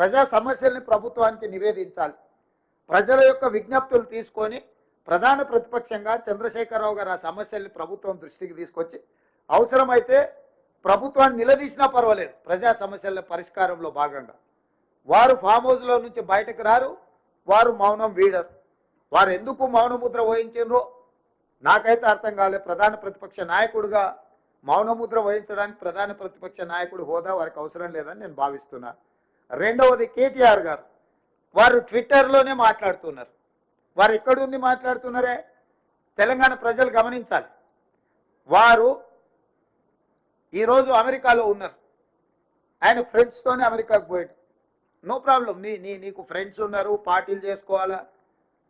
ప్రజా సమస్యల్ని ప్రభుత్వానికి నివేదించాలి. ప్రజల యొక్క విజ్ఞప్తులు తీసుకొని ప్రధాన ప్రతిపక్షంగా చంద్రశేఖరరావు గారు ఆ సమస్యల్ని ప్రభుత్వం దృష్టికి తీసుకొచ్చి అవసరమైతే ప్రభుత్వాన్ని నిలదీసినా పర్వాలేదు ప్రజా సమస్యల పరిష్కారంలో భాగంగా. వారు ఫామ్ హౌస్లో నుంచి బయటకు రారు వారు మౌనం వీడరు. వారు ఎందుకు మౌన ముద్ర వహించారో నాకైతే అర్థం కాలేదు ప్రధాన ప్రతిపక్ష నాయకుడిగా మౌన ముద్ర వహించడానికి ప్రధాన ప్రతిపక్ష నాయకుడు హోదా వారికి అవసరం లేదని నేను భావిస్తున్నాను రెండవది కేటీఆర్ గారు. వారు ట్విట్టర్లోనే మాట్లాడుతున్నారు. వారు ఎక్కడుంది మాట్లాడుతున్నారే? తెలంగాణ ప్రజలు గమనించాలి. వారు ఈరోజు అమెరికాలో ఉన్నారు. ఆయన ఫ్రెండ్స్తోనే అమెరికాకు పోయాడు. నో ప్రాబ్లం నీ నీ నీకు ఫ్రెండ్స్ ఉన్నారు పార్టీలు చేసుకోవాలా?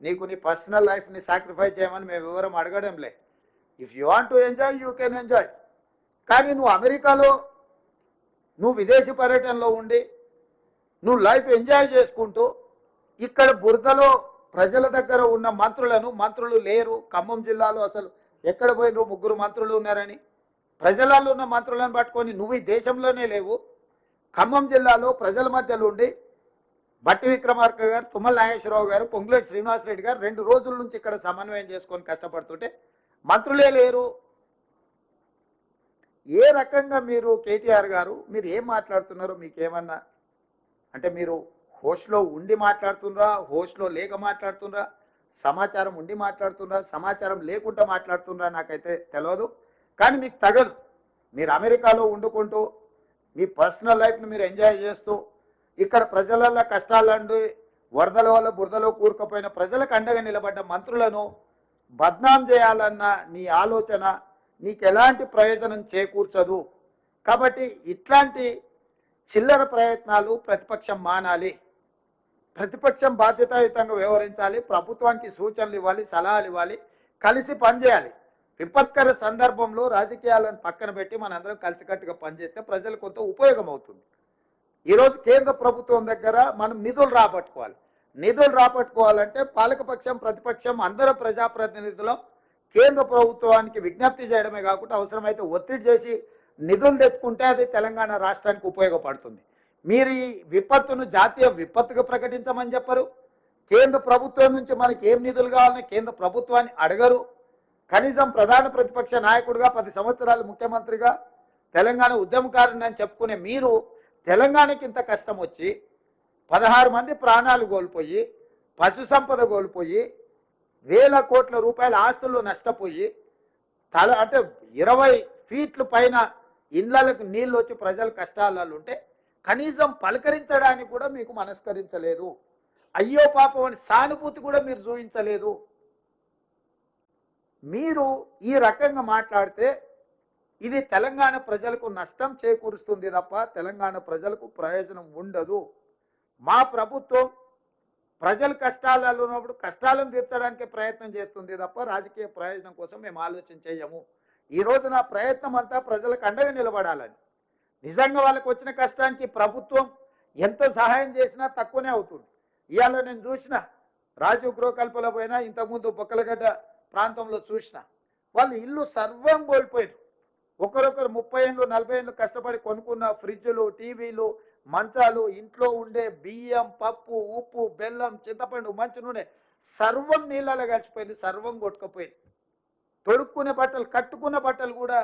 నీకు నీ పర్సనల్ లైఫ్ని సాక్రిఫైస్ చేయమని మేము వివరం అడగడంలే. If you want to enjoy you can enjoy కానీ నువ్వు అమెరికాలో నువ్వు విదేశీ పర్యటనలో ఉండి నువ్వు లైఫ్ ఎంజాయ్ చేసుకుంటూ ఇక్కడ బురదలో ప్రజల దగ్గర ఉన్న మంత్రులను మంత్రులు లేరు. ఖమ్మం జిల్లాలో అసలు ఎక్కడ పోయినరు ముగ్గురు మంత్రులు ఉన్నారని? ప్రజలలో ఉన్న మంత్రులను పట్టుకొని నువ్వు ఈ దేశంలోనే లేవు. ఖమ్మం జిల్లాలో ప్రజల మధ్యలో ఉండి బట్టి విక్రమార్క గారు తుమ్మల నాగేశ్వరరావు గారు పొంగులేటి శ్రీనివాసరెడ్డి గారు రెండు రోజుల నుంచి ఇక్కడ సమన్వయం చేసుకొని కష్టపడుతుంటే మంత్రులే లేరు. ఏ రకంగా మీరు కేటీఆర్ గారు మీరు ఏం మాట్లాడుతున్నారో మీకేమన్నా అంటే మీరు హోస్ట్లో ఉండి మాట్లాడుతుండ్రా హోస్ట్లో లేక మాట్లాడుతుండ్రా సమాచారం ఉండి మాట్లాడుతుండ్రా సమాచారం లేకుండా మాట్లాడుతుండ్రా నాకైతే తెలియదు కానీ మీకు తగదు. మీరు అమెరికాలో వండుకుంటూ మీ పర్సనల్ లైఫ్ని మీరు ఎంజాయ్ చేస్తూ ఇక్కడ ప్రజలలో కష్టాలండి వరదల వల్ల బురదలో కూరుకుపోయిన ప్రజలకు అండగా నిలబడ్డ మంత్రులను బద్నాం చేయాలన్న నీ ఆలోచన నీకు ఎలాంటి ప్రయోజనం చేకూర్చదు. కాబట్టి ఇట్లాంటి చిల్లర ప్రయత్నాలు ప్రతిపక్షం మానాలి. ప్రతిపక్షం బాధ్యతాయుతంగా వ్యవహరించాలి. ప్రభుత్వానికి సూచనలు ఇవ్వాలి సలహాలు ఇవ్వాలి. కలిసి పనిచేయాలి. విపత్కర సందర్భంలో రాజకీయాలను పక్కన పెట్టి మనందరం కలిసికట్టుగా పనిచేస్తే ప్రజలకు కొంత ఉపయోగం అవుతుంది. ఈరోజు కేంద్ర ప్రభుత్వం దగ్గర మనం నిధులు రాబట్టుకోవాలి. నిధులు రాబట్టుకోవాలంటే పాలకపక్షం ప్రతిపక్షం అందరం ప్రజాప్రతినిధులం. కేంద్ర ప్రభుత్వానికి విజ్ఞప్తి చేయడమే కాకుండా అవసరమైతే ఒత్తిడి చేసి నిధులు తెచ్చుకుంటే అది తెలంగాణ రాష్ట్రానికి ఉపయోగపడుతుంది. మీరు ఈ విపత్తును జాతీయ విపత్తుగా ప్రకటించమని చెప్పరు. కేంద్ర ప్రభుత్వం నుంచి మనకి ఏం నిధులు కావాలని కేంద్ర ప్రభుత్వాన్ని అడగరు. కనీసం ప్రధాన ప్రతిపక్ష నాయకుడిగా పది సంవత్సరాలు ముఖ్యమంత్రిగా తెలంగాణ ఉద్యమకారుని అని చెప్పుకునే మీరు తెలంగాణకి ఇంత కష్టం వచ్చి పదహారు మంది ప్రాణాలు కోల్పోయి పశు సంపద కోల్పోయి వేల కోట్ల రూపాయల ఆస్తులు నష్టపోయి తల అంటే ఇరవై ఫీట్లు పైన ఇళ్ళకు నీళ్ళు వచ్చి ప్రజల కష్టాలలో ఉంటే కనీసం పలకరించడానికి కూడా మీకు మనస్కరించలేదు. అయ్యో పాపం అని సానుభూతి కూడా మీరు చూపించలేదు. మీరు ఈ రకంగా మాట్లాడితే ఇది తెలంగాణ ప్రజలకు నష్టం చేకూరుస్తుంది తప్ప తెలంగాణ ప్రజలకు ప్రయోజనం ఉండదు. మా ప్రభుత్వం ప్రజల కష్టాలలో ఉన్నప్పుడు కష్టాలను తీర్చడానికి ప్రయత్నం చేస్తుంది తప్ప రాజకీయ ప్రయోజనం కోసం మేము ఆలోచన చేయము. ఈ నా ప్రయత్నం అంతా ప్రజలకు అండగా నిలబడాలని. నిజంగా వాళ్ళకి వచ్చిన కష్టానికి ప్రభుత్వం ఎంత సహాయం చేసినా తక్కువనే అవుతుంది. ఇవాళ నేను చూసిన రాజీవ్ గృహకల్పలో పోయినా ఇంతకుముందు బొక్కలగడ్డ ప్రాంతంలో చూసిన వాళ్ళు ఇల్లు సర్వం కోల్పోయారు ఒకరొకరు ముప్పై ఏళ్ళు నలభై ఏళ్ళు కష్టపడి కొనుక్కున్న ఫ్రిడ్జ్లు టీవీలు మంచాలు ఇంట్లో ఉండే బియ్యం పప్పు ఉప్పు బెల్లం చింతపండు మంచి నూనె సర్వం నీళ్ళలో కలిసిపోయింది సర్వం కొట్టుకుపోయింది. తొడుక్కునే బట్టలు కట్టుకున్న బట్టలు కూడా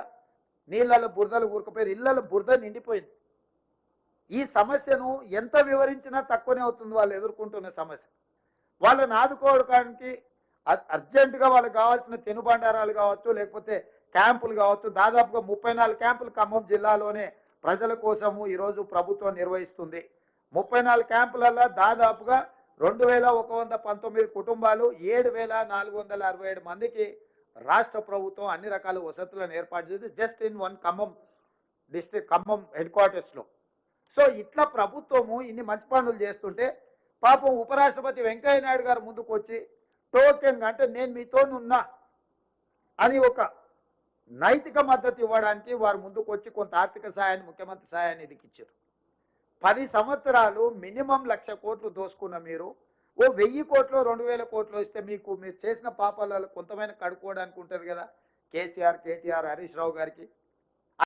నీళ్ళలో బురదలు ఊరకపోయారు ఇళ్ళలో బురద నిండిపోయింది. ఈ సమస్యను ఎంత వివరించినా తక్కువనే అవుతుంది వాళ్ళు ఎదుర్కొంటున్న సమస్య. వాళ్ళని ఆదుకోవడానికి అర్జెంటుగా వాళ్ళకి కావాల్సిన తినుబండారాలు కావచ్చు లేకపోతే క్యాంపులు కావచ్చు దాదాపుగా ముప్పై నాలుగు క్యాంపులు ఖమ్మం జిల్లాలోనే ప్రజల కోసము ఈరోజు ప్రభుత్వం నిర్వహిస్తుంది. ముప్పై నాలుగు క్యాంపులలో దాదాపుగా రెండు వేల ఒక వంద పంతొమ్మిది కుటుంబాలు ఏడు వేల నాలుగు వందల అరవై ఏడు మందికి రాష్ట్ర ప్రభుత్వం అన్ని రకాల వసతులను ఏర్పాటు చేసి just in one Khammam district Khammam head క్వార్టర్స్లో సో ఇట్లా ప్రభుత్వము ఇన్ని మంచి పనులు చేస్తుంటే పాపం ఉపరాష్ట్రపతి వెంకయ్య నాయుడు గారు ముందుకు వచ్చి టోకెన్ అంటే నేను మీతో ఉన్నా అని ఒక నైతిక మద్దతు ఇవ్వడానికి వారు ముందుకు వచ్చి కొంత ఆర్థిక సాయాన్ని ముఖ్యమంత్రి సహాయాన్ని ఇచ్చారు. పది సంవత్సరాలు మినిమం లక్ష కోట్లు దోసుకున్న మీరు ఓ వెయ్యి కోట్లు రెండు వేల కోట్లు ఇస్తే మీకు మీరు చేసిన పాపాలలో కొంతమైన కడుక్కోవడానికి ఉంటుంది కదా. కేసీఆర్ కేటీఆర్ హరీష్ రావు గారికి.